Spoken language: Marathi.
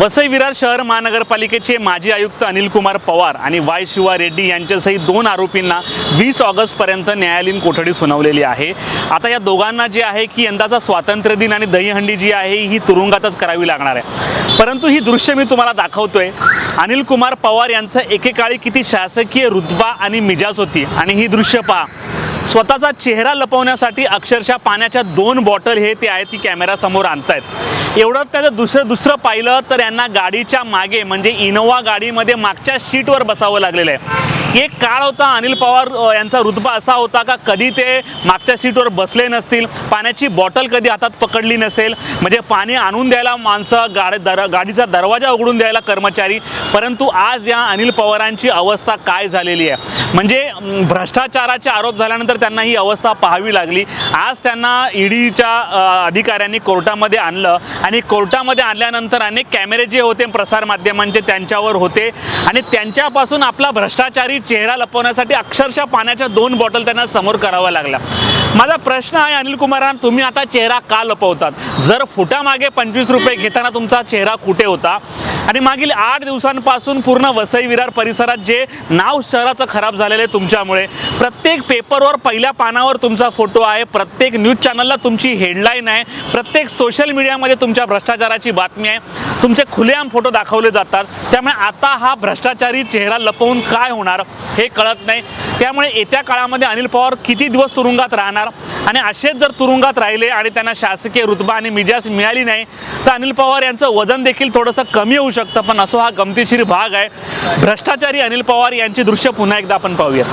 वसई विरार शहर महानगरपालिकेचे माजी आयुक्त अनिल कुमार पवार आणि वाय शिवा रेड्डी यांच्यासहित दोन आरोपींना वीस ऑगस्टपर्यंत न्यायालयीन कोठडी सुनावलेली आहे. आता या दोघांना जे आहे की यंदाचा स्वातंत्र्य दिन आणि दहीहंडी जी आहे ही तुरुंगातच करावी लागणार आहे. परंतु ही दृश्य मी तुम्हाला दाखवतोय. अनिल कुमार पवार यांचं एकेकाळी किती शासकीय रुतबा आणि मिजाज होती. आणि ही दृश्य पहा. स्वतःचा चेहरा लपवण्यासाठी अक्षरशः पाण्याच्या दोन बॉटल हे ते आहे ती कॅमेरासमोर आणतायत. एवढं त्याचं दुसरं दुसरं पाहिलं तर यांना गाडीच्या मागे म्हणजे इनोवा गाडीमध्ये मागच्या सीटवर बसावं लागलेलं आहे. एक काळ होता अनिल पवार यांचा रुतबा असा होता का कधी ते मागच्या सीटवर बसले नसतील पाण्याची बॉटल कधी हातात पकडली नसेल म्हणजे पाणी आणून द्यायला माणसं गाडी दर गाडीचा दरवाजा उघडून द्यायला कर्मचारी परंतु आज या अनिल पवारांची अवस्था काय झालेली आहे? म्हणजे भ्रष्टाचाराचे आरोप झाल्यानंतर त्यांना ही अवस्था पाहावी लागली. आज त्यांना ईडीच्या अधिकाऱ्यांनी कोर्टामध्ये आणलं आणि कोर्टामध्ये आणल्यानंतर अनेक कॅमेरे जे होते प्रसारमाध्यमांचे त्यांच्यावर होते. आणि त्यांच्यापासून आपला भ्रष्टाचारी चेहरा लपवण्यासाठी अक्षरशः पाण्याच्या दोन बॉटल त्यांना समोर कराव्या लागल्या. माझा प्रश्न आहे अनिल कुमारान तुम्ही आता चेहरा का लपवतात? जर फुटामागे पंचवीस रुपये घेताना तुमचा चेहरा कुठे होता? आणि मागील आठ दिवसांपासून पूर्ण वसई विरार परिसरात जे नाव शहराचं खराब झालेलं आहे तुमच्यामुळे प्रत्येक पेपरवर पहिल्या पानावर तुमचा फोटो आहे प्रत्येक न्यूज चॅनलला तुमची हेडलाईन आहे प्रत्येक सोशल मीडियामध्ये तुमच्या भ्रष्टाचाराची बातमी आहे. तुमचे खुलेआम फोटो दाखवले जातात. त्यामुळे आता हा भ्रष्टाचारी चेहरा लपवून काय होणार हे कळत नाही. त्यामुळे येत्या काळामध्ये अनिल पवार किती दिवस तुरुंगात राहणार? आणि असेच जर तुरुंगात राहिले आणि त्यांना शासकीय रुतबा आणि मिजाज मिळाली नाही तर अनिल पवार यांचं वजन देखील थोडंसं कमी होऊ शकतं. पण असो हा गमतीशीर भाग आहे. भ्रष्टाचारी अनिल पवार यांची दृश्य पुन्हा एकदा आपण पाहूया